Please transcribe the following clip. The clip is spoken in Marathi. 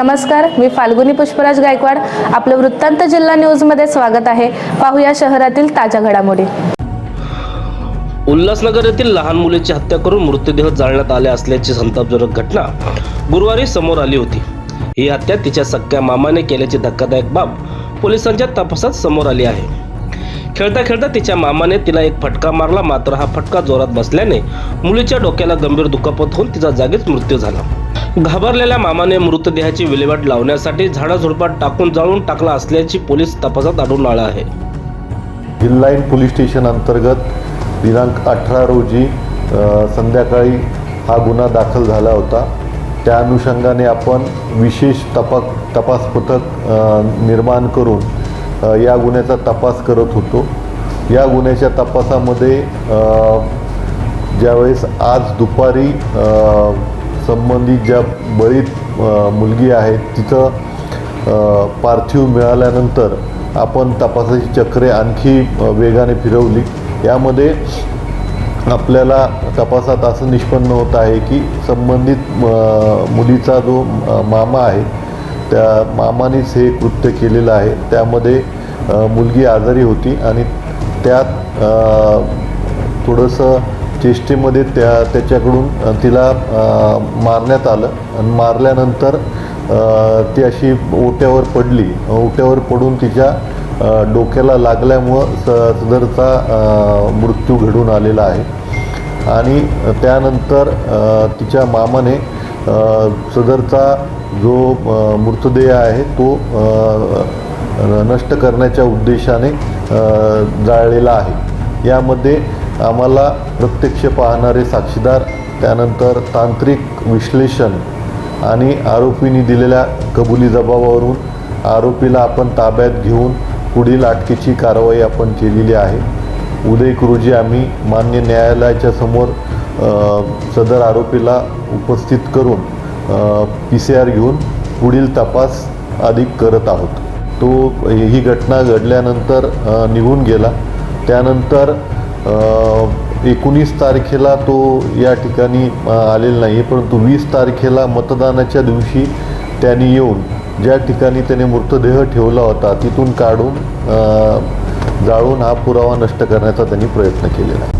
नमस्कार मी फाल्गुनी पुष्पराज गायकवाड. आपलं वृत्तांत जिल्हा न्यूजमध्ये स्वागत आहे. पाहूया शहरातील ताज्या घडामोडी. उल्हासनगर येथील लहान मुलीची हत्या करून मृतदेह जाळण्यात आले असल्याची संतापजनक घटना गुरुवारी समोर आली होती. ही हत्या तिच्या सख्या मामाने केल्याची धक्कादायक बाब पोलिसांच्या तपासात समोर आली आहे. खेळता खेळता तिच्या मामाने तिला एक फटका मारला मात्र हा फटका जोरात बसल्याने मुलीच्या डोक्याला गंभीर दुखापत होऊन तिचा जागीच मृत्यू झाला. घाबरलेल्या मामाने मृतदेहाची विल्हेवाट लावण्यासाठी झाडाझुडपात टाकून जाळून टाकला असल्याची पोलीस तपासात आढळून आलं आहे. हिल लाईन पोलीस स्टेशन अंतर्गत दिनांक अठरा रोजी संध्याकाळी हा गुन्हा दाखल झाला होता. त्या अनुषंगाने आपण विशेष तपा तपास पथक निर्माण करून या गुन्ह्याचा तपास करत होतो. या गुन्ह्याच्या तपासामध्ये ज्यावेळेस आज दुपारी संबंधित ज्या बळीत मुलगी आहे तिचं पार्थिव मिळाल्यानंतर आपण तपासाची चक्रे आणखी वेगाने फिरवली. यामध्ये आपल्याला तपासात असं निष्पन्न होत आहे की संबंधित मुलीचा जो मामा आहे त्या मामानेच हे कृत्य केलेलं आहे. त्यामध्ये मुलगी आजारी होती आणि त्यात थोडंसं चेष्टेमध्ये त्या त्याच्याकडून तिला मारण्यात आलं. आणि मारल्यानंतर ती अशी ओट्यावर पडली. ओट्यावर पडून तिच्या डोक्याला लागल्यामुळं स सदरचा मृत्यू घडून आलेला आहे. आणि त्यानंतर तिच्या मामाने सदरचा जो मृतदेह आहे तो नष्ट करण्याच्या उद्देशाने जाळलेला आहे. यामध्ये आम्हाला प्रत्यक्ष पाहणारे साक्षीदार त्यानंतर तांत्रिक विश्लेषण आणि आरोपींनी दिलेल्या कबुली जबाबावरून आरोपीला आपण ताब्यात घेऊन पुढील अटकेची कारवाई आपण केलेली आहे. उदय रोजी आम्ही मान्य न्यायालयाच्या समोर सदर आरोपीला उपस्थित करून पी सी आर घेऊन पुढील तपास अधिक करत आहोत. तो ही घटना घडल्यानंतर निघून गेला. त्यानंतर एकोणीस तारखेला तो या ठिकाणी आलेला नाही परंतु वीस तारखेला मतदानाच्या दिवशी त्यांनी येऊन ज्या ठिकाणी त्याने मृतदेह ठेवला होता तिथून काढून जाळून हा पुरावा नष्ट करण्याचा त्यांनी प्रयत्न केलेला आहे.